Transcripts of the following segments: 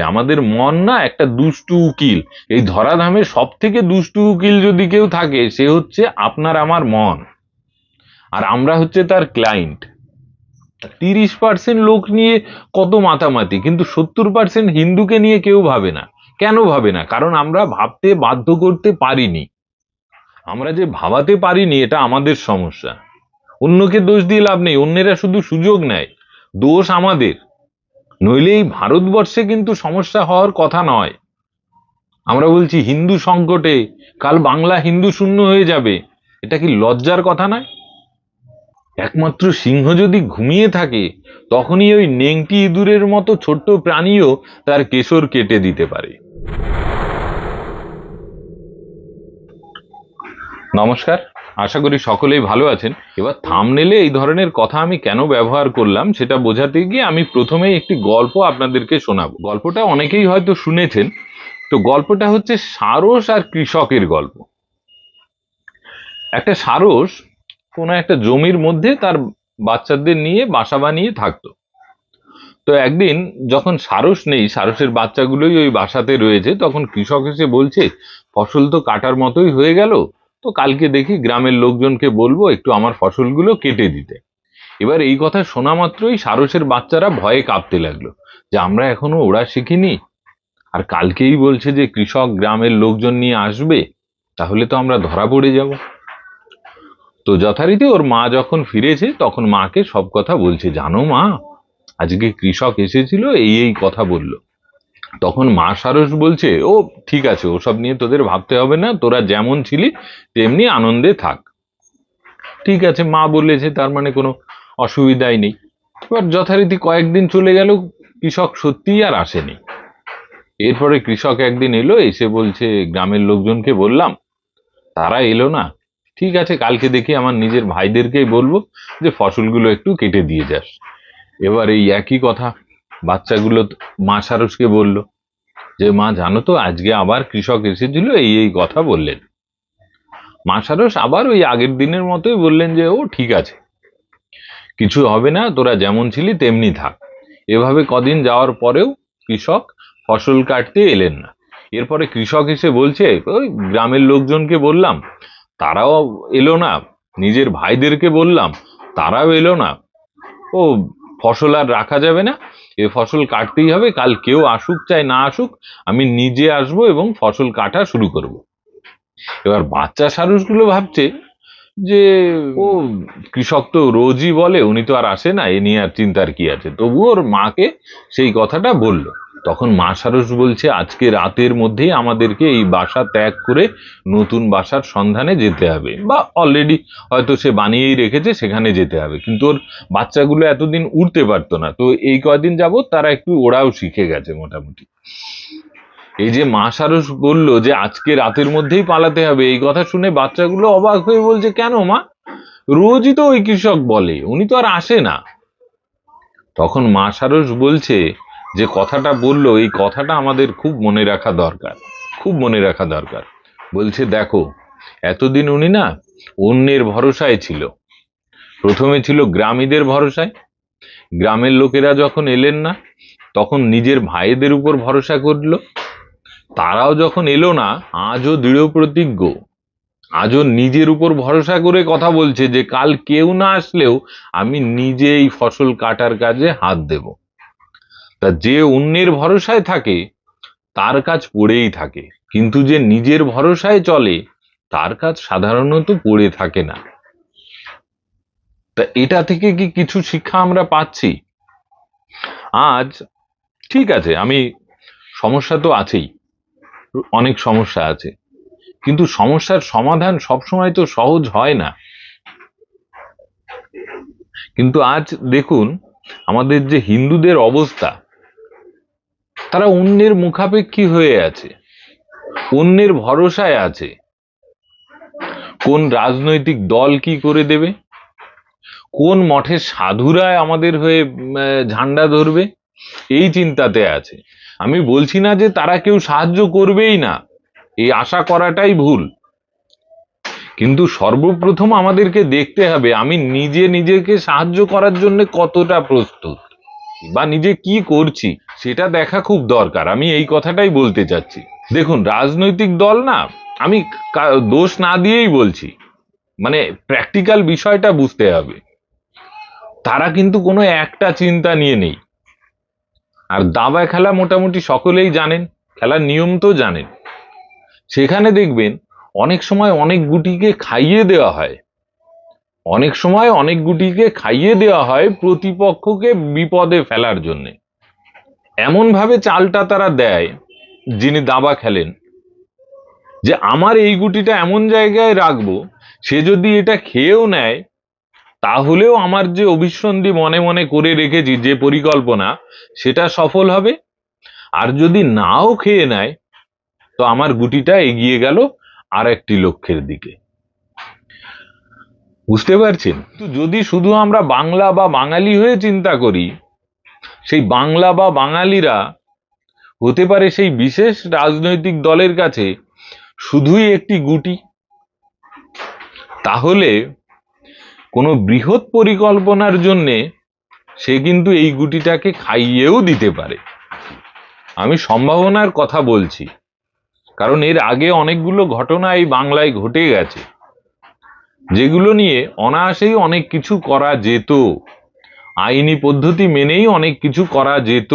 আমাদের মন না একটা দুষ্টু উকিল। এই ধরাধামে সব থেকে দুষ্টু উকিল যদি কেউ থাকে, সে হচ্ছে আপনার আমার মন। আর আমরা হচ্ছে তার ক্লায়েন্ট তিরিশ পার্সেন্ট লোক নিয়ে কত মাতামাতি, কিন্তু সত্তর পার্সেন্ট হিন্দুকে নিয়ে কেউ ভাবে না। কেন ভাবে না? কারণ আমরা ভাবতে বাধ্য করতে পারিনি। আমরা যে ভাবাতে পারিনি, এটা আমাদের সমস্যা। অন্যকে দোষ দিয়ে লাভ নেই, অন্যেরা শুধু সুযোগ নেয়। দোষ আমাদের। নইলে এই ভারতবর্ষে কিন্তু সমস্যা হওয়ার কথা নয়। আমরা বলছি হিন্দু সংকটে কাল বাংলা হিন্দু শূন্য হয়ে যাবে। এটা কি লজ্জার কথা নয়? একমাত্র সিংহ যদি ঘুমিয়ে থাকে, তখনই ওই নেংটি ইঁদুরের মতো ছোট্ট প্রাণীও তার কেশর কেটে দিতে পারে। নমস্কার। আশা করি সকলেই ভালো আছেন। এবার থামনেলে এই ধরনের কথা আমি কেন ব্যবহার করলাম সেটা বোঝাতে গিয়ে আমি প্রথমেই একটি গল্প আপনাদেরকে শোনাবো। গল্পটা অনেকেই হয়তো শুনেছেন। তো গল্পটা হচ্ছে সারস আর কৃষকের গল্প। একটা সারস কোনো একটা জমির মধ্যে তার বাচ্চাদের নিয়ে বাসা বানিয়ে থাকতো। তো একদিন যখন সারস নেই, সারসের বাচ্চাগুলোই ওই বাসাতে রয়েছে, তখন কৃষক এসে বলছে, ফসল তো কাটার মতোই হয়ে গেল তো কালকে দেখি গ্রামের লোকজনকে বলব একটু আমার ফসলগুলো কেটে দিতে। এবার এই কথা শোনা মাত্রই সারসের বাচ্চারা ভয়ে কাঁপতে লাগল যে আমরা এখনও ওরা শিখিনি। আর কালকেই বলছে যে কৃষক গ্রামের লোকজন নিয়ে আসবে, তাহলে তো আমরা ধরা পড়ে যাব। তো যথারীতি ওর মা যখন ফিরেছে, তখন মাকে সব কথা বলছে, জানো মা, আজকে কৃষক এসেছিল, এই এই কথা বলল। তখন মা সারস বলছে, ও, ঠিক আছে, ওসব নিয়ে তোদের ভাবতে হবে না, তোরা যেমন ছিলি তেমনি আনন্দে থাক। ঠিক আছে, মা বলেছে, তার মানে কোনো অসুবিধাই নেই। এবার যথারীতি কয়েকদিন চলে গেল, কৃষক সত্যিই আর আসেনি। এরপরে কৃষক একদিন এলো, এসে বলছে, গ্রামের লোকজনকে বললাম, তারা এলো না। ঠিক আছে, কালকে দেখি আমার নিজের ভাইদেরকেই বলব যে ফসলগুলো একটু কেটে দিয়ে যাস। এবার এই একই কথা বাচ্চাগুলো মা সারসকে বলল যে মা, জানো তো, আজকে আবার কৃষক এসেছিল, এই এই কথা বললেন। মা সারস আবার ওই আগের দিনের মতোই বললেন যে, ও, ঠিক আছে। কিছু হবে না, তোরা যেমন ছিলি তেমনি থাক। এভাবে কদিন যাওয়ার পরেও কৃষক ফসল কাটতে এলেন না। এরপরে কৃষক এসে বলছে, ওই গ্রামের লোকজনকে বললাম, তারাও এলো না। নিজের ভাইদেরকে বললাম, তারাও এলো না। ও ফসল আর রাখা যাবে না। এ ফসল কাটতেই হবে, কাল কেউ আসুক চাই না আসুক, আমি নিজে আসব এবং ফসল কাটা শুরু করব। এবার বাচ্চা সারসগুলো ভাবছে যে, ও কৃষক তো রোজই বলে, উনি তো আর আসে না, এ নিয়ে আর চিন্তার কি আছে। তবু ওর মাকে সেই কথাটা বলল। তখন মা সারস বলছে, আজকে রাতের মধ্যেই আমাদেরকে এই বাসা ত্যাগ করে নতুন বাসার সন্ধানে যেতে হবে। বা অলরেডি হয়তো সে বানিয়েই রেখেছে, সেখানে যেতে হবে। কিন্তু ওর বাচ্চাগুলো এতদিন উঠতে পারতো না। তো এই কয়দিন যাবত তারা একটু ওরাও শিখে গেছে মোটামুটি। এই যে মা সারস বলল যে, আজকে রাতের মধ্যেই পালাতে হবে। এই কথা শুনে বাচ্চাগুলো অবাক হয়ে বলছে, কেন মা? রোজই তো ওই কৃষক বলে, উনি তো আর আসে না। তখন মা সারস বলছে যে কথাটা বলল, এই কথাটা আমাদের খুব মনে রাখা দরকার, খুব মনে রাখা দরকার। বলছে, দেখো, এতদিন উনি না অন্যের ভরসায় ছিল। প্রথমে ছিল গ্রামীদের ভরসায়। গ্রামের লোকেরা যখন এলেন না, তখন নিজের ভাইদের উপর ভরসা করল। তারাও যখন এলো না, আজও দৃঢ় প্রতিজ্ঞ। আজও নিজের উপর ভরসা করে কথা বলছে যে, কাল কেউ না আসলেও আমি নিজে এই ফসল কাটার কাজে হাত দেব। তা যে অন্যের ভরসায় থাকে, তার কাজ পড়েই থাকে। কিন্তু যে নিজের ভরসায় চলে, তার কাজ সাধারণত পড়ে থাকে না। তা এটা থেকে কি কিছু শিক্ষা আমরা পাচ্ছি? আজ ঠিক আছে, আমি সমস্যা তো আছেই। অনেক সমস্যা আছে। কিন্তু সমস্যার সমাধান সবসময় তো সহজ হয় না। কিন্তু আজ দেখুন, আমাদের যে হিন্দুদের অবস্থা তারা অন্যের মুখাপেক্ষী হয়ে আছে, অন্যের ভরসায় আছে। কোন রাজনৈতিক দল কি করে দেবে? কোন মঠের সাধুরা আমাদের হয়ে ঝান্ডা ধরবে? এই চিন্তাতে আছে। আমি বলছি না যে তারা কেউ সাহায্য করবেই না, এই আশা করাটাই ভুল। কিন্তু সর্বপ্রথম আমাদেরকে দেখতে হবে, আমি নিজে নিজেকে সাহায্য করার জন্য কতটা প্রস্তুত। বা নিজে কি করছি সেটা দেখা খুব দরকার। আমি এই কথাটাই বলতে চাচ্ছি। দেখুন, রাজনৈতিক দল না, আমি দোষ না দিয়েই বলছি। মানে প্র্যাকটিক্যাল বিষয়টা বুঝতে হবে। তারা কিন্তু কোনো একটা চিন্তা নিয়ে নেই। আর দাবা খেলা মোটামুটি সকলেই জানেন, খেলার নিয়ম তো জানেন। সেখানে দেখবেন, অনেক সময় অনেক গুটিকে খাইয়ে দেওয়া হয়। অনেক সময় অনেক গুটিকে খাইয়ে দেওয়া হয় প্রতিপক্ষকে বিপদে ফেলার জন্য। এমন ভাবে চালটা তারা দেয়, যিনি দাবা খেলেন, যে আমার এই গুটিটা এমন জায়গায় রাখব, সে যদি এটা খেয়েও নেয়, তাহলেও আমার যে অভিসন্ধি মনে মনে করে রেখেছি যে পরিকল্পনা, সেটা সফল হবে। আর যদি নাও খেয়ে নেয়, তো আমার গুটিটা এগিয়ে গেল আর একটি লক্ষ্যের দিকে। বুঝতে পারছেন? তো যদি শুধু আমরা বাংলা বা বাঙালি হয়ে চিন্তা করি, সেই বাংলা বা বাঙালিরা হতে পারে সেই বিশেষ রাজনৈতিক দলের কাছে শুধুই একটি গুটি, তাহলে কোনো বৃহৎ পরিকল্পনার জন্যে সে কিন্তু এই গুটিটাকে খাইয়েও দিতে পারে। আমি সম্ভাবনার কথা বলছি, কারণ এর আগে অনেকগুলো ঘটনা এই বাংলায় ঘটে গেছে। যেগুলো নিয়ে অনায়াসেই অনেক কিছু করা যেত। আইনি পদ্ধতি মেনেই অনেক কিছু করা যেত।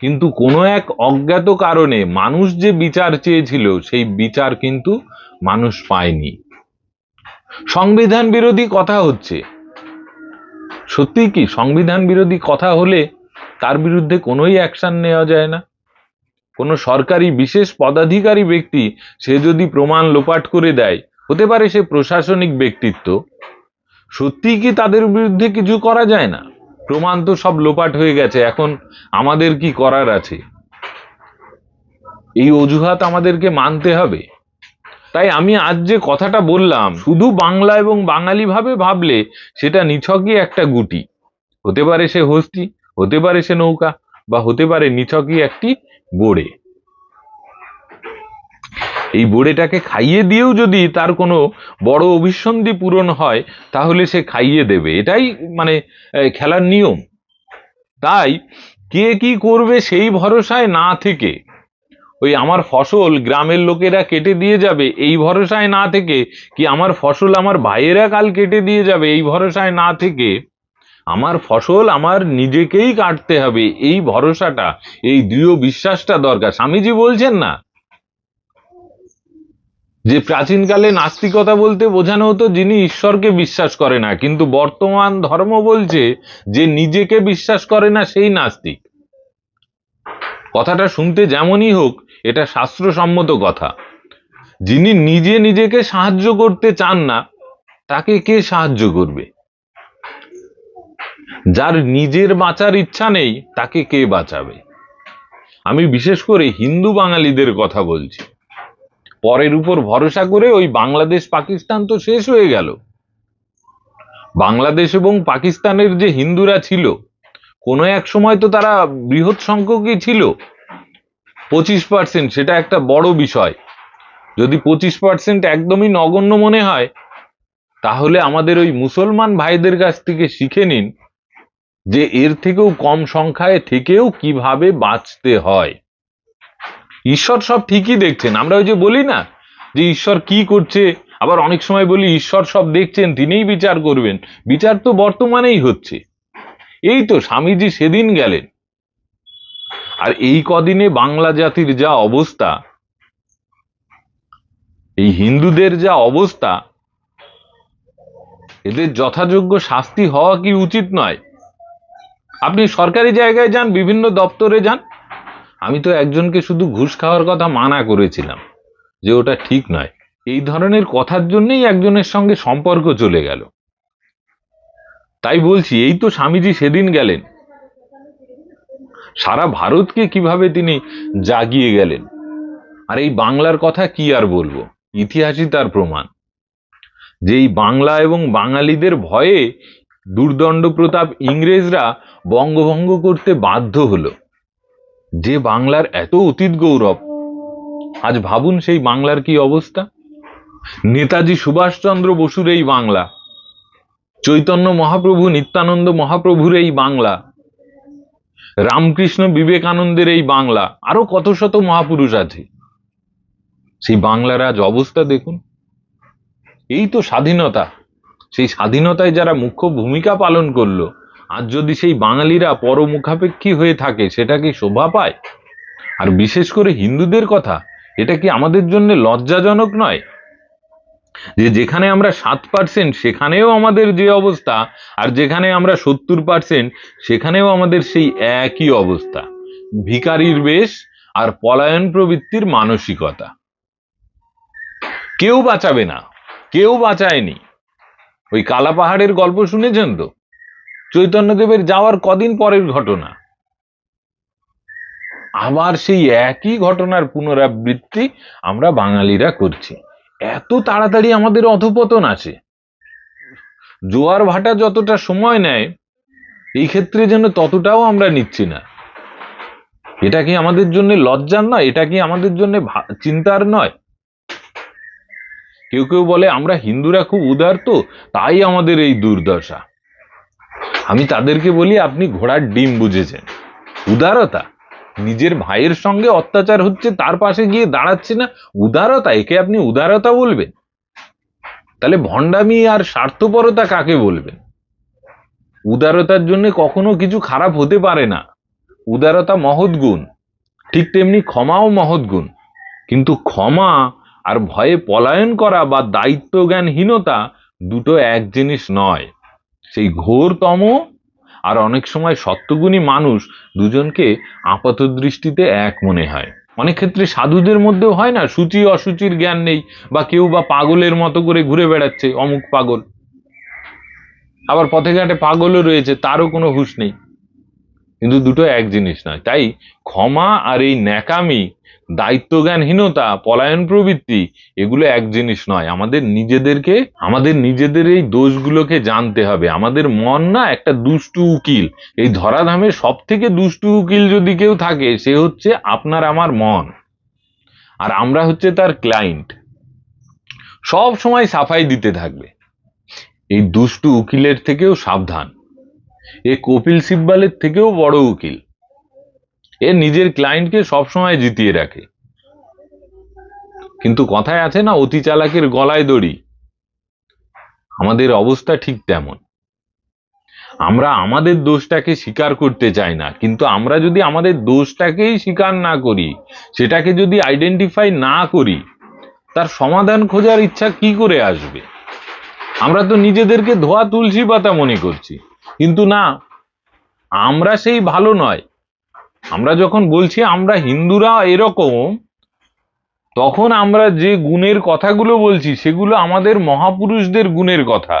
কিন্তু কোনো এক অজ্ঞাত কারণে মানুষ যে বিচার চেয়েছিল, সেই বিচার কিন্তু মানুষ পায়নি। সংবিধান বিরোধী কথা হচ্ছে। সত্যি কি সংবিধান বিরোধী কথা হলে তার বিরুদ্ধে কোনোই অ্যাকশন নেওয়া যায় না? কোনো সরকারি বিশেষ পদাধিকারী ব্যক্তি সে যদি প্রমাণ লোপাট করে দেয় হতে পারে সে প্রশাসনিক ব্যক্তিত্ব। সত্যি কি তাদের বিরুদ্ধে কিছু করা যায় না? প্রমাণ তো সব লোপাট হয়ে গেছে, এখন আমাদের কি করার আছে? এই অজুহাত আমাদেরকে মানতে হবে। তাই আমি আজ যে কথাটা বললাম, শুধু বাংলা এবং বাঙালি ভাবে ভাবলে সেটা নিছকই একটা গুটি। হতে পারে সে হস্তি, হতে পারে সে নৌকা, বা হতে পারে নিছকই একটি বোড়ে এই বোড়েটাকে খাইয়ে দিয়েও যদি তার কোনো বড় অভিসন্ধি পূরণ হয়, তাহলে সে খাইয়ে দেবে। এটাই মানে খেলার নিয়ম। তাই কে কি করবে সেই ভরসায় না থেকে, ওই আমার ফসল গ্রামের লোকেরা কেটে দিয়ে যাবে, এই ভরসায় না থেকে কি আমার ফসল আমার ভাইয়েরা কাল কেটে দিয়ে যাবে, এই ভরসায় না থেকে আমার ফসল আমার নিজেকেই কাটতে হবে। এই ভরসাটা, এই দৃঢ় বিশ্বাসটা দরকার। স্বামীজি বলছেন না যে প্রাচীনকালে নাস্তিকতা বলতে বোঝানো হতো যিনি ঈশ্বরকে বিশ্বাস করে না, কিন্তু বর্তমান ধর্ম বলছে যে নিজেকে বিশ্বাস করে না সেই নাস্তিক। কথাটা শুনতে যেমনই হোক, এটা শাস্ত্রসম্মত কথা। যিনি নিজে নিজেকে সাহায্য করতে চান না, তাকে কে সাহায্য করবে? যার নিজের বাঁচার ইচ্ছা নেই, তাকে কে বাঁচাবে? আমি বিশেষ করে হিন্দু বাঙালিদের কথা বলছি। পরের উপর ভরসা করে ওই বাংলাদেশ পাকিস্তান তো শেষ হয়ে গেল। বাংলাদেশ এবং পাকিস্তানের যে হিন্দুরা ছিল, কোনো এক সময় তো তারা বৃহৎ সংখ্যকই ছিল। পঁচিশ পার্সেন্ট সেটা একটা বড় বিষয়। যদি পঁচিশ পার্সেন্ট একদমই নগণ্য মনে হয়, তাহলে আমাদের ওই মুসলমান ভাইদের কাছ থেকে শিখে নিন যে এর থেকেও কম সংখ্যায় থেকেও কীভাবে বাঁচতে হয়। ঈশ্বর সব ঠিকই দেখছেন। আমরা ওই যে বলি না যে ঈশ্বর কি করছে? আবার অনেক সময় বলি, ঈশ্বর সব দেখছেন, তিনিই বিচার করবেন। বিচার তো বর্তমানেই হচ্ছে। এই তো স্বামীজি সেদিন গেলেন। আর এই কদিনে বাংলা জাতির যা অবস্থা, এই হিন্দুদের যা অবস্থা, এদের যথাযোগ্য শাস্তি হওয়া কি উচিত নয়? আপনি সরকারি জায়গায় যান, বিভিন্ন দপ্তরে যান আমি তো একজনকে শুধু ঘুষ খাওয়ার কথা মানা করেছিলাম যে ওটা ঠিক নয়। এই ধরনের কথার জন্যই একজনের সঙ্গে সম্পর্ক চলে গেল। তাই বলছি, এই তো স্বামীজি সেদিন গেলেন। সারা ভারতকে কীভাবে তিনি জাগিয়ে গেলেন? আর এই বাংলার কথা কি আর বলব? ইতিহাসই তার প্রমাণ। যে এই বাংলা এবং বাঙালিদের ভয়ে দুর্দণ্ড প্রতাপ ইংরেজরা বঙ্গভঙ্গ করতে বাধ্য হলো। যে বাংলার এত অতীত গৌরব, আজ ভাবুন সেই বাংলার কি অবস্থা? নেতাজি সুভাষচন্দ্র বসুর এই বাংলা, চৈতন্য মহাপ্রভু নিত্যানন্দ মহাপ্রভুর এই বাংলা, রামকৃষ্ণ বিবেকানন্দের এই বাংলা, আরও কত শত মহাপুরুষ আছে। সেই বাংলার আজ অবস্থা দেখুন। এই তো স্বাধীনতা। সেই স্বাধীনতায় যারা মুখ্য ভূমিকা পালন করল আজ যদি সেই বাঙালিরা পরমুখাপেক্ষী হয়ে থাকে, সেটা কি শোভা পায়? আর বিশেষ করে হিন্দুদের কথা, এটা কি আমাদের জন্য লজ্জাজনক নয়? যে যেখানে আমরা সাত পার্সেন্ট সেখানেও আমাদের যে অবস্থা, আর যেখানে আমরা সত্তর পার্সেন্ট সেখানেও আমাদের সেই একই অবস্থা। ভিকারির বেশ আর পলায়ন প্রবৃত্তির মানসিকতা। কেউ বাঁচাবে না, কেউ বাঁচায়নি। ওই কালা পাহাড়ের গল্প শুনেছেন তো? চৈতন্যদেবের যাওয়ার কদিন পরের ঘটনা। আবার সেই একই ঘটনার পুনরাবৃত্তি আমরা বাঙালিরা করছি। এত তাড়াতাড়ি আমাদের অধপতন আছে। জোয়ার ভাটা যতটা সময় নেয়, এই ক্ষেত্রে যেন ততটাও আমরা নিচ্ছি না। এটা কি আমাদের জন্য লজ্জার নয়? এটা কি আমাদের জন্য চিন্তার নয়? কেউ কেউ বলে, আমরা হিন্দুরা খুব উদার তো, তাই আমাদের এই দুর্দশা। আমি তাদেরকে বলি, আপনি ঘোড়ার ডিম বুঝেছেন। উদারতা। নিজের ভাইয়ের সঙ্গে অত্যাচার হচ্ছে, তার পাশে গিয়ে দাঁড়াচ্ছে না। উদারতা, একে আপনি উদারতা বলবেন। তাহলে ভণ্ডামি আর স্বার্থপরতা কাকে বলবেন? উদারতার জন্য কখনো কিছু খারাপ হতে পারে না। উদারতা মহৎ গুণ। ঠিক তেমনি ক্ষমাও মহৎ গুণ। কিন্তু ক্ষমা আর ভয়ে পলায়ন করা বা দায়িত্ব জ্ঞানহীনতা দুটো এক জিনিস নয়। সেই ঘোরতম আর অনেক সময় সত্যগুণী মানুষ দুজনকে আপাত দৃষ্টিতে এক মনে হয়। অনেক ক্ষেত্রে সাধুদের মধ্যেও হয় না, সূচি অসুচির জ্ঞান নেই বা কেউ বা পাগলের মতো করে ঘুরে বেড়াচ্ছে, অমুক পাগল। আবার পথে ঘাটে পাগলও রয়েছে, তারও কোনো হুঁশ নেই। কিন্তু দুটো এক জিনিস নয়। তাই ক্ষমা আর এই ন্যাকামি, দায়িত্বজ্ঞানহীনতা, পলায়ন প্রবৃত্তি, এগুলো এক জিনিস নয়। আমাদের নিজেদেরকে, আমাদের নিজেদের এই দোষগুলোকে জানতে হবে। আমাদের মন না একটা দুষ্টু উকিল। এই ধরাধামে সব থেকে দুষ্টু উকিল যদি কেউ থাকে, সে হচ্ছে আপনার আমার মন। আর আমরা হচ্ছে তার ক্লায়েন্ট। সব সময় সাফাই দিতে থাকবে। এই দুষ্টু উকিলের থেকেও সাবধান। এ কপিল সিব্বালের থেকেও বড় উকিল। এ নিজের ক্লায়েন্টকে সবসময় জিতিয়ে রাখে। কিন্তু কথায় আছে না, অতি চালাকের গলায় দড়ি। আমাদের অবস্থা ঠিক তেমন। আমরা আমাদের দোষটাকে স্বীকার করতে চাই না, কিন্তু আমরা যদি আমাদের দোষটাকেই স্বীকার না করি, সেটাকে যদি আইডেন্টিফাই না করি, তার সমাধান খোঁজার ইচ্ছা কি করে আসবে? আমরা তো নিজেদেরকে ধোয়া তুলসী পাতা মনে করছি। কিন্তু না, আমরা সেই ভালো নয়। আমরা যখন বলছি আমরা হিন্দুরা এরকম, তখন আমরা যে গুণের কথাগুলো বলছি, সেগুলো আমাদের মহাপুরুষদের গুণের কথা।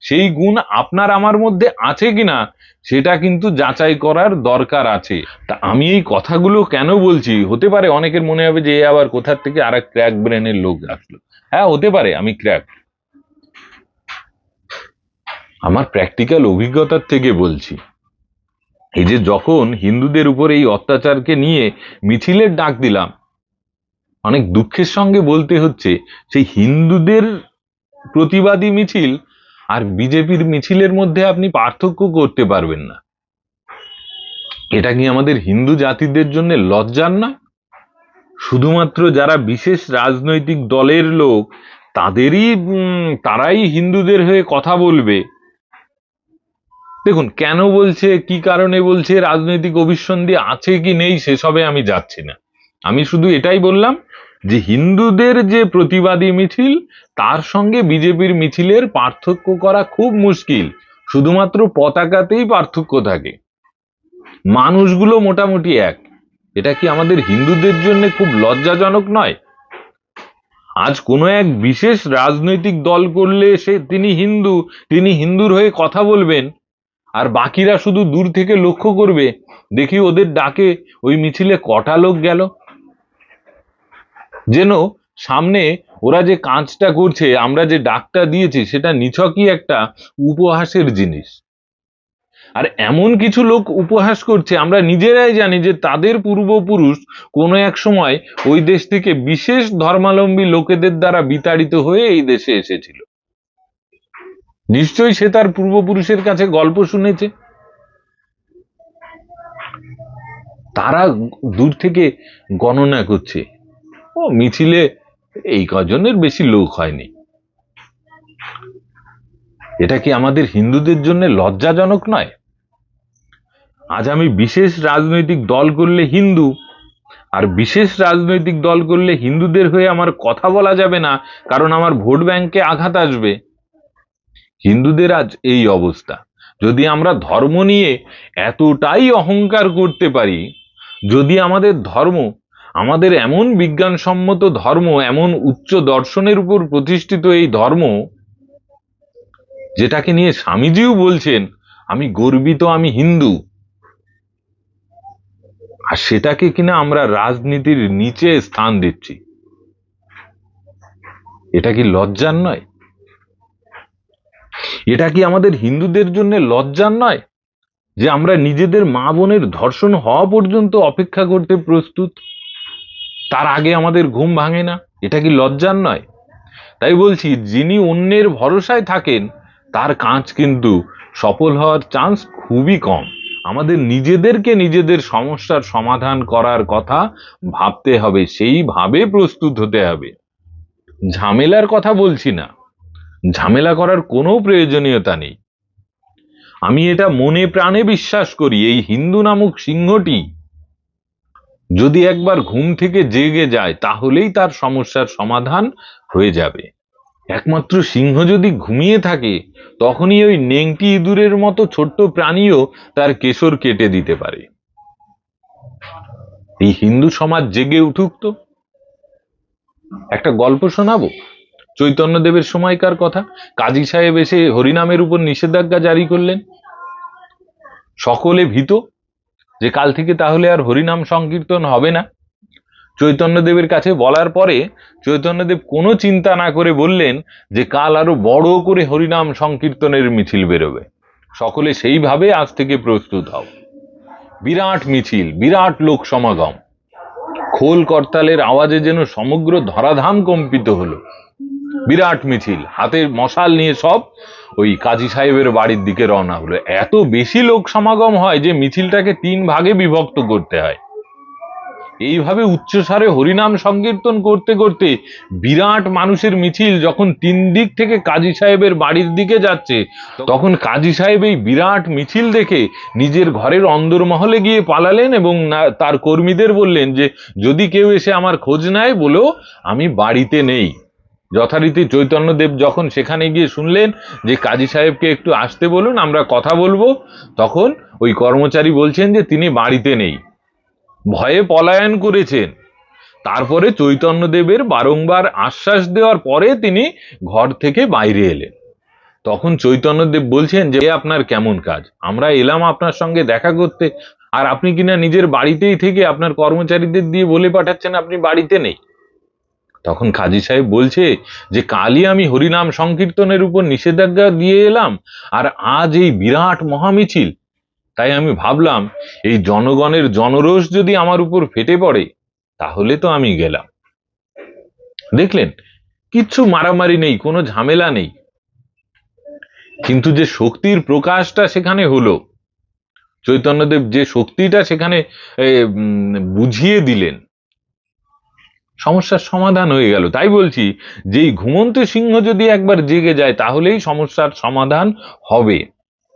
সেই গুণ আপনার আমার মধ্যে আছে কিনা, সেটা কিন্তু যাচাই করার দরকার আছে। তা আমি এই কথাগুলো কেন বলছি? হতে পারে অনেকের মনে হবে যে আবার কোথার থেকে আর এক ক্র্যাক ব্রেনের লোক আসলো। হ্যাঁ হতে পারে, আমি ক্র্যাক আমার প্র্যাকটিক্যাল অভিজ্ঞতার থেকে বলছি। এই যে যখন হিন্দুদের উপর এই অত্যাচারকে নিয়ে মিছিলের ডাক দিলাম, অনেক দুঃখের সঙ্গে বলতে হচ্ছে, সেই হিন্দুদের প্রতিবাদী মিছিল আর বিজেপির মিছিলের মধ্যে আপনি পার্থক্য করতে পারবেন না। এটা কি আমাদের হিন্দু জাতিদের জন্য লজ্জার না শুধুমাত্র যারা বিশেষ রাজনৈতিক দলের লোক, তাদেরই তারাই হিন্দুদের হয়ে কথা বলবে দেখুন, কেন বলছে, কি কারণে বলছে, রাজনৈতিক অভিসন্ধি আছে কি নেই, সেসবে আমি যাচ্ছি না। আমি শুধু এটাই বললাম যে, হিন্দুদের যে প্রতিবাদী মিছিল, তার সঙ্গে বিজেপির মিছিলের পার্থক্য করা খুব মুশকিল। শুধুমাত্র পতাকাতেই পার্থক্য থাকে। মানুষগুলো মোটামুটি এক। এটা কি আমাদের হিন্দুদের জন্য খুব লজ্জাজনক নয়? আজ কোনো এক বিশেষ রাজনৈতিক দল করলে সে, তিনি হিন্দু, তিনি হিন্দুর হয়ে কথা বলবেন আর বাকিরা শুধু দূর থেকে লক্ষ্য করবে। দেখি ওদের ডাকে ওই মিছিলে কটা লোক গেল। যেন সামনে ওরা যে কাজটা করছে, আমরা যে ডাকটা দিয়েছি, সেটা নিছকই একটা উপহাসের জিনিস। আর এমন কিছু লোক উপহাস করছে, আমরা নিজেরাই জানি যে তাদের পূর্বপুরুষ কোনো এক সময় ওই দেশ থেকে বিশেষ ধর্মাবলম্বী লোকেদের দ্বারা বিতাড়িত হয়ে এই দেশে এসেছিল। নিশ্চয়ই সে তার পূর্বপুরুষের কাছে গল্প শুনেছে। তারা দূর থেকে গণনা করছে। ও, মিছিলে এই কজনের বেশি লোক হয়নি। এটা কি আমাদের হিন্দুদের জন্য লজ্জাজনক নয়? আজ আমি বিশেষ রাজনৈতিক দল করলে হিন্দু, আর বিশেষ রাজনৈতিক দল করলে হিন্দুদের হয়ে আমার কথা বলা যাবে না, কারণ আমার ভোট ব্যাংকে আঘাত আসবে। হিন্দুদের আজ এই অবস্থা। যদি আমরা ধর্ম নিয়ে এতটাই অহংকার করতে পারি, যদি আমাদের ধর্ম, আমাদের এমন বিজ্ঞানসম্মত ধর্ম, এমন উচ্চ দর্শনের উপর প্রতিষ্ঠিত এই ধর্ম, যেটাকে নিয়ে স্বামীজিও বলছেন, আমি গর্বিত, আমি হিন্দু। আর সেটাকে কিনা আমরা রাজনীতির নিচে স্থান দিচ্ছি। এটা কি লজ্জার নয়? এটা কি আমাদের হিন্দুদের জন্য লজ্জার নয়? যে আমরা নিজেদের মা বোনের ধর্ষণ হওয়া পর্যন্ত অপেক্ষা করতে প্রস্তুত? তার আগে আমাদের ঘুম ভাঙে না। এটা কি লজ্জার নয়? তাই বলছি, যিনি অন্যের ভরসায় থাকেন, তার কাজ কিন্তু সফল হওয়ার চান্স খুবই কম। আমাদের নিজেদেরকে নিজেদের সমস্যার সমাধান করার কথা ভাবতে হবে সেইভাবে প্রস্তুত হতে হবে। ঝামেলার কথা বলছি না। ঝামেলা করার কোনো প্রয়োজনীয়তা নেই। আমি এটা মনে প্রাণে বিশ্বাস করি, এই হিন্দু নামক সিংহটি যদি একবার ঘুম থেকে জেগে যায়, তাহলেই তার সমস্যার সমাধান হয়ে যাবে। একমাত্র সিংহ যদি ঘুমিয়ে থাকে, তখনই ওই নেংটি ইঁদুরের মতো ছোট্ট প্রাণীও তার কেশর কেটে দিতে পারে। এই হিন্দু সমাজ জেগে উঠুক তো। একটা গল্প শোনাবো? চৈতন্যদেবের সময়কার কথা? কাজী সাহেব এসে হরিনামের উপর নিষেধাজ্ঞা জারি করলেন। সকলে ভীত, যে কাল থেকে তাহলে আর হরিনাম সংকীর্তন হবে না। চৈতন্যদেবের কাছে বলার পরে চৈতন্যদেব কোনো চিন্তা না করে বললেন যে কাল আরও বড় করে হরিনাম সংকীর্তনের মিছিল বেরোবে। সকলে সেইভাবে আজ থেকে প্রস্তুত হও। বিরাট মিছিল, বিরাট লোক সমাগম। খোল করতালের আওয়াজে যেন সমগ্র ধরাধাম কম্পিত হলো। বিরাট মিছিল। হাতে মশাল নিয়ে সব ওই কাজী সাহেবের বাড়ির দিকে রওনা হলো। এত বেশি লোক সমাগম হয় যে মিছিলটাকে তিন ভাগে বিভক্ত করতে হয়। এইভাবে উচ্চস্বরে হরিনাম সংকীর্তন করতে করতে বিরাট মানুষের মিছিল যখন তিন দিক থেকে কাজী সাহেবের বাড়ির দিকে যাচ্ছে, তখন কাজী সাহেব এই বিরাট মিছিল দেখে নিজের ঘরের অন্দরমহলে গিয়ে পালালেন এবং তার কর্মীদের বললেন যে, যদি কেউ এসে আমার খোঁজ নেয় বলো আমি বাড়িতে নেই। যথারীতি চৈতন্যদেব যখন সেখানে গিয়ে শুনলেন যে কাজী সাহেবকে একটু আসতে বলুন, আমরা কথা বলব, তখন ওই কর্মচারী বলছেন যে তিনি বাড়িতে নেই। ভয়ে পলায়ন করেছেন। তারপরে চৈতন্যদেবের বারংবার আশ্বাস দেওয়ার পরে তিনি ঘর থেকে বাইরে এলেন। তখন চৈতন্যদেব বলছেন যে আপনার কেমন কাজ? আমরা এলাম আপনার সঙ্গে দেখা করতে। আর আপনি কিনা নিজের বাড়িতেই থেকে আপনার কর্মচারীদের দিয়ে বলে পাঠাচ্ছেন আপনি বাড়িতে নেই? তখন কাজী সাহেব বলছে যে, কালই আমি হরিনাম সংকীর্তনের উপর নিষেধাজ্ঞা দিয়ে এলাম, আর আজ এই বিরাট মহামিছিল। তাই আমি ভাবলাম, এই জনগণের জনরোষ যদি আমার উপর ফেটে পড়ে, তাহলে তো আমি গেলাম। দেখলেন, কিচ্ছু মারামারি নেই, কোনো ঝামেলা নেই। কিন্তু যে শক্তির প্রকাশটা সেখানে হলো, চৈতন্যদেব যে শক্তিটা সেখানে বুঝিয়ে দিলেন সমস্যার সমাধান হয়ে গেল। তাই বলছি যে এই ঘুমন্ত সিংহ যদি একবার জেগে যায়, তাহলেই সমস্যার সমাধান হবে।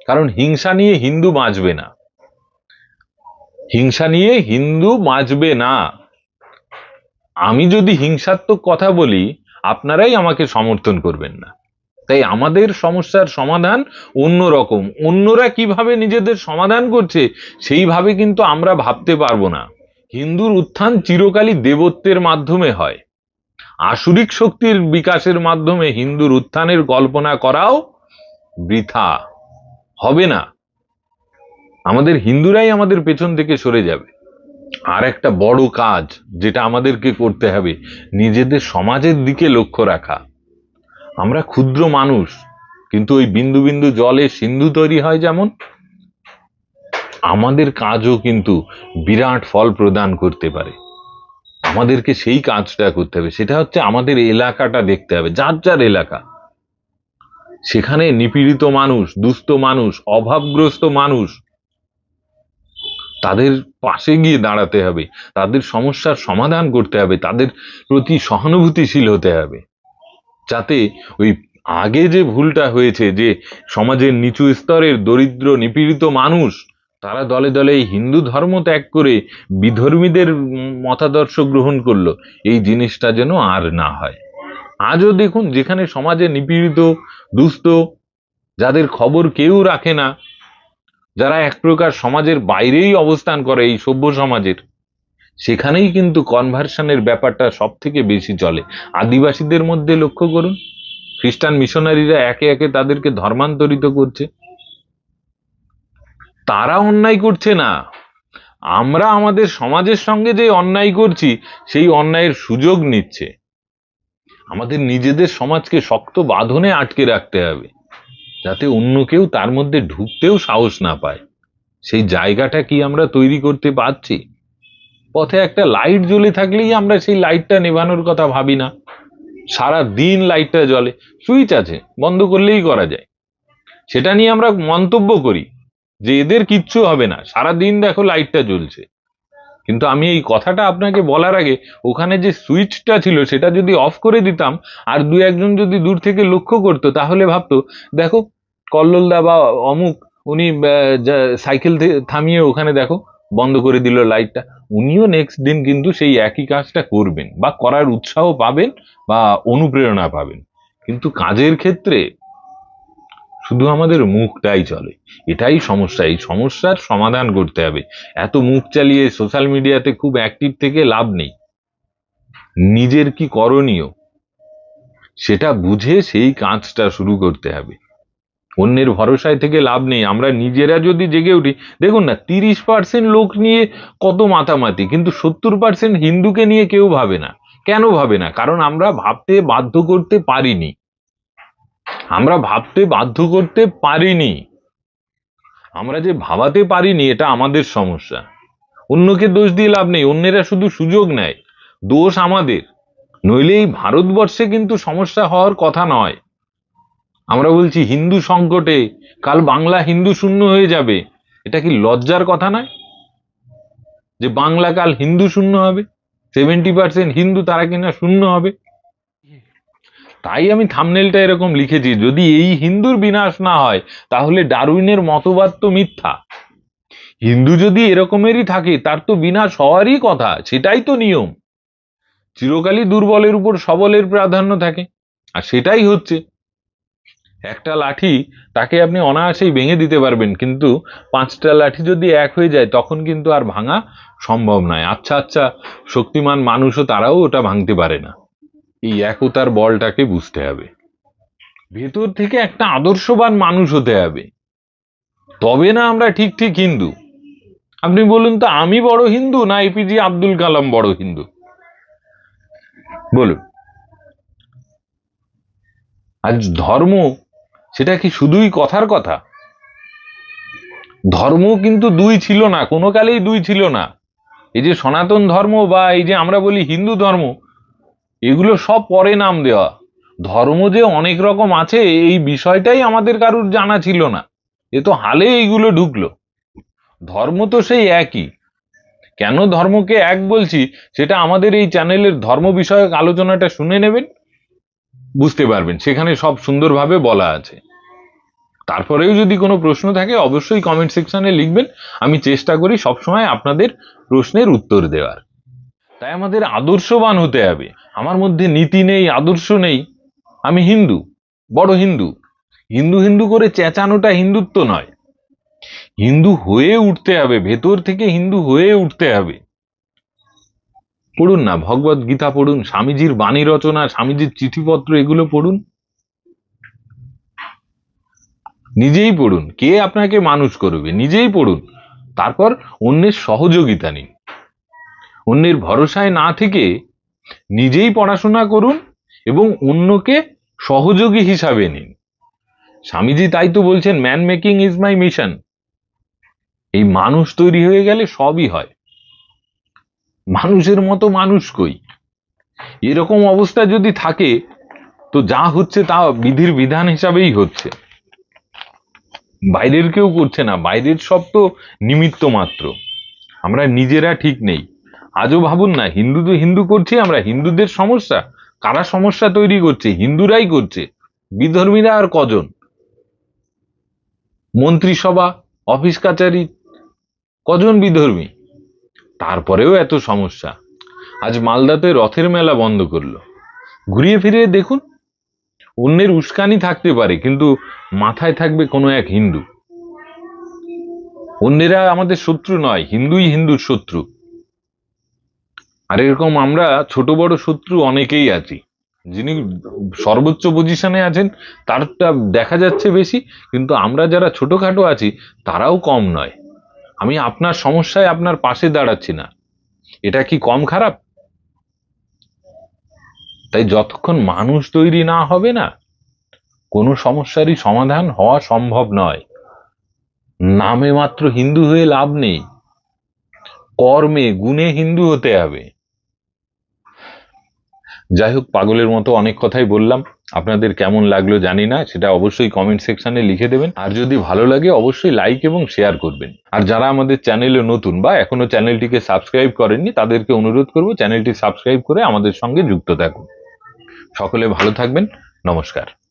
কারণ হিংসা নিয়ে হিন্দু বাঁচবে না। হিংসা নিয়ে হিন্দু বাঁচবে না। আমি যদি হিংসাত্মক কথা বলি, আপনারাই আমাকে সমর্থন করবেন না। তাই আমাদের সমস্যার সমাধান অন্য রকম অন্যরা কীভাবে নিজেদের সমাধান করছে, সেইভাবে কিন্তু আমরা ভাবতে পারব না। হিন্দুর উত্থান চিরকালই দেবত্বের মাধ্যমে হয়। আসুরিক শক্তির বিকাশের মাধ্যমে হিন্দুর উত্থানের কল্পনা করাও বৃথা। হবে না। আমাদের হিন্দুরাই আমাদের পেছন থেকে সরে যাবে। আর একটা বড় কাজ যেটা আমাদেরকে করতে হবে, নিজেদের সমাজের দিকে লক্ষ্য রাখা। আমরা ক্ষুদ্র মানুষ, কিন্তু ওই বিন্দু বিন্দু জলে সিন্ধু তৈরি হয় যেমন আমাদের কাজও কিন্তু বিরাট ফল প্রদান করতে পারে। আমাদেরকে সেই কাজটা করতে হবে। সেটা হচ্ছে আমাদের এলাকাটা দেখতে হবে, যার যার এলাকা। সেখানে নিপীড়িত মানুষ, দুস্থ মানুষ, অভাবগ্রস্ত মানুষ, তাদের পাশে গিয়ে দাঁড়াতে হবে। তাদের সমস্যার সমাধান করতে হবে। তাদের প্রতি সহানুভূতিশীল হতে হবে। যাতে ওই আগে যে ভুলটা হয়েছে যে সমাজের নিচু স্তরের, দরিদ্র, নিপীড়িত মানুষ তারা দলে দলে হিন্দু ধর্ম ত্যাগ করে বিধর্মীদের মতাদর্শ গ্রহণ করল। এই জিনিসটা যেন আর না হয়। আজও দেখুন যেখানে সমাজে নিপীড়িত, দুস্থ, যাদের খবর কেউ রাখে না, যারা এক প্রকার সমাজের বাইরেই অবস্থান করে এই সভ্য সমাজের, সেখানেই কিন্তু কনভার্সনের ব্যাপারটা সব থেকে বেশি চলে। আদিবাসীদের মধ্যে লক্ষ্য করুন, খ্রিস্টান মিশনারিরা একে একে তাদেরকে ধর্মান্তরিত করছে। তারা অন্যায় করছে না। আমরা আমাদের সমাজের সঙ্গে যে অন্যায় করছি, সেই অন্যায়ের সুযোগ নিচ্ছে। আমাদের নিজেদের সমাজকে শক্ত বাঁধনে আটকে রাখতে হবে, যাতে অন্য কেউ তার মধ্যে ঢুকতেও সাহস না পায়। সেই জায়গাটা কি আমরা তৈরি করতে পারছি? পথে একটা লাইট জ্বলে থাকলেই আমরা সেই লাইটটা নেভানোর কথা ভাবি না। সারা দিন লাইটটা জ্বলে, সুইচ আছে, বন্ধ করলেই করা যায়। সেটা নিয়ে আমরা মন্তব্য করি। যে এদের কিচ্ছু হবে না। সারা দিন দেখো লাইটটা জ্বলছে। কিন্তু আমি এই কথাটা আপনাকে বলার আগে, ওখানে যে সুইচটা ছিল, সেটা যদি অফ করে দিতাম, আর দু একজন যদি দূর থেকে লক্ষ্য করতো, তাহলে ভাবতো, দেখো, কল্লোলদা বা অমুক, উনি সাইকেল থামিয়ে ওখানে দেখো, বন্ধ করে দিল লাইটটা উনিও নেক্সট দিন কিন্তু সেই একই কাজটা করবেন, বা করার উৎসাহ পাবেন, বা অনুপ্রেরণা পাবেন। কিন্তু কাজের ক্ষেত্রে শুধু আমাদের মুখটাই চলে। এটাই সমস্যা, এই সমস্যার সমাধান করতে হবে। এত মুখ চালিয়ে সোশ্যাল মিডিয়াতে খুব অ্যাক্টিভ থেকে লাভ নেই। নিজের কি করণীয়? সেটা বুঝে সেই কাজটা শুরু করতে হবে। অন্যের ভরসায় থেকে লাভ নেই। আমরা নিজেরা যদি জেগে উঠি, দেখুন না, তিরিশ পার্সেন্ট লোক নিয়ে কত মাতামাতি, কিন্তু সত্তর পার্সেন্ট হিন্দুকে নিয়ে কেউ ভাবে না। কেন ভাবে না? কারণ আমরা ভাবতে বাধ্য করতে পারিনি। আমরা ভাবতে বাধ্য করতে পারিনি। আমরা যে ভাবাতে পারিনি, এটা আমাদের সমস্যা। অন্যকে দোষ দিয়ে লাভ নেই, অন্যেরা শুধু সুযোগ নেয়, দোষ আমাদের। নইলে এই ভারতবর্ষে কিন্তু সমস্যা হওয়ার কথা নয়। আমরা বলছি, হিন্দু সংকটে কাল বাংলা হিন্দু শূন্য হয়ে যাবে। এটা কি লজ্জার কথা নয়? যে বাংলা কাল হিন্দু শূন্য হবে সেভেন্টি পার্সেন্ট হিন্দু তারা কিনা শূন্য হবে। তাই আমি থামনেলটা এরকম লিখেছি, যদি এই হিন্দুর বিনাশ না হয়, তাহলে ডারউইনের মতবাদ তো মিথ্যা। হিন্দু যদি এরকমেরই থাকে, তার তো বিনাশ হওয়ারই কথা, সেটাই তো নিয়ম। চিরকালই দুর্বলের উপর সবলের প্রাধান্য থাকে, আর সেটাই হচ্ছে। একটা লাঠি তাকে আপনি অনায়াসেই ভেঙে দিতে পারবেন, কিন্তু পাঁচটা লাঠি যদি এক হয়ে যায়, তখন কিন্তু আর ভাঙা সম্ভব নয়। আচ্ছা আচ্ছা শক্তিমান মানুষও তারাও ওটা ভাঙতে পারে না। এই একতার বলটাকে বুঝতে হবে। ভেতর থেকে একটা আদর্শবান মানুষ হতে হবে। তবে না আমরা ঠিক ঠিক হিন্দু। আপনি বলুন তো, আমি বড় হিন্দু না এপিজে আব্দুল কালাম বড় হিন্দু? বলুন। আজ ধর্ম, সেটা কি শুধুই কথার কথা? ধর্ম কিন্তু দুই ছিল না, কোনো কালেই দুই ছিল না। এই যে সনাতন ধর্ম বা এই যে আমরা বলি হিন্দু ধর্ম এগুলো সব পরে নাম দেওয়া। ধর্ম যে অনেক রকম আছে, এই বিষয়টাই আমাদের কারুর জানা ছিল না। এ তো হালে এইগুলো ঢুকলো। ধর্ম তো সেই একই। কেন ধর্মকে এক বলছি, সেটা আমাদের এই চ্যানেলের ধর্ম বিষয়ক আলোচনাটা শুনে নেবেন, বুঝতে পারবেন। সেখানে সব সুন্দরভাবে বলা আছে। তারপরেও যদি কোনো প্রশ্ন থাকে, অবশ্যই কমেন্ট সেকশনে লিখবেন। আমি চেষ্টা করি সবসময় আপনাদের প্রশ্নের উত্তর দেওয়ার। তাই আমাদের আদর্শবান হতে হবে। আমার মধ্যে নীতি নেই, আদর্শ নেই। আমি হিন্দু, বড় হিন্দু। হিন্দু হিন্দু করে চেঁচানোটা হিন্দুত্ব নয়। হিন্দু হয়ে উঠতে হবে, ভেতর থেকে হিন্দু হয়ে উঠতে হবে। পড়ুন না, ভগবত গীতা পড়ুন, স্বামীজির বাণী রচনা, স্বামীজির চিঠিপত্র, এগুলো পড়ুন। নিজেই পড়ুন, কে আপনাকে মানুষ করবে? নিজেই পড়ুন। তারপর অন্যের সহযোগিতা নিন। অন্যের ভরসায় না থেকে নিজেই পড়াশোনা করুন এবং অন্যকে সহযোগী হিসাবে নিন। স্বামীজি তাই তো বলছেন man making is my mission এই মানুষ তৈরি হয়ে গেলে সবই হয়। মানুষের মতো মানুষ কই? এরকম অবস্থা যদি থাকে, তো যা হচ্ছে তা বিধির বিধান হিসাবেই হচ্ছে। বাইরের কেউ করছে না, বাইরের সব তো নিমিত্ত মাত্র। আমরা নিজেরা ঠিক নেই। আজও ভাবুন না, হিন্দু তো হিন্দু করছি আমরা, হিন্দুদের সমস্যা? কারা সমস্যা তৈরি করছে? হিন্দুরাই করছে। বিধর্মীরা আর কজন? মন্ত্রিসভা, অফিস কাচারি, কজন বিধর্মী? তারপরেও এত সমস্যা। আজ মালদাতে রথের মেলা বন্ধ করল। ঘুরিয়ে ফিরিয়ে দেখুন, অন্যের উস্কানি থাকতে পারে, কিন্তু মাথায় থাকবে কোনো এক হিন্দু। অন্যেরা আমাদের শত্রু নয়, হিন্দুই হিন্দুর শত্রু। আর এরকম আমরা ছোট বড় শত্রু অনেকেই আছি। যিনি সর্বোচ্চ পজিশনে আছেন, তারটা দেখা যাচ্ছে বেশি, কিন্তু আমরা যারা ছোটোখাটো আছি, তারাও কম নয়। আমি আপনার সমস্যায় আপনার পাশে দাঁড়াচ্ছি না। এটা কি কম খারাপ? তাই যতক্ষণ মানুষ তৈরি না হবে না, কোনো সমস্যারই সমাধান হওয়া সম্ভব নয়। নামে মাত্র হিন্দু হয়ে লাভ নেই। কর্মে, গুণে হিন্দু হতে হবে। যাই হোক পাগলের মতো অনেক কথাই বললাম। আপনাদের কেমন লাগল জানি না, সেটা অবশ্যই কমেন্ট সেকশনে লিখে দেবেন। আর যদি ভালো লাগে, অবশ্যই লাইক এবং শেয়ার করবেন। আর যারা আমাদের চ্যানেলে নতুন বা এখনও চ্যানেলটিকে সাবস্ক্রাইব করেননি, তাদেরকে অনুরোধ করব চ্যানেলটি সাবস্ক্রাইব করে আমাদের সঙ্গে যুক্ত থাকুন। সকলে ভালো থাকবেন। নমস্কার।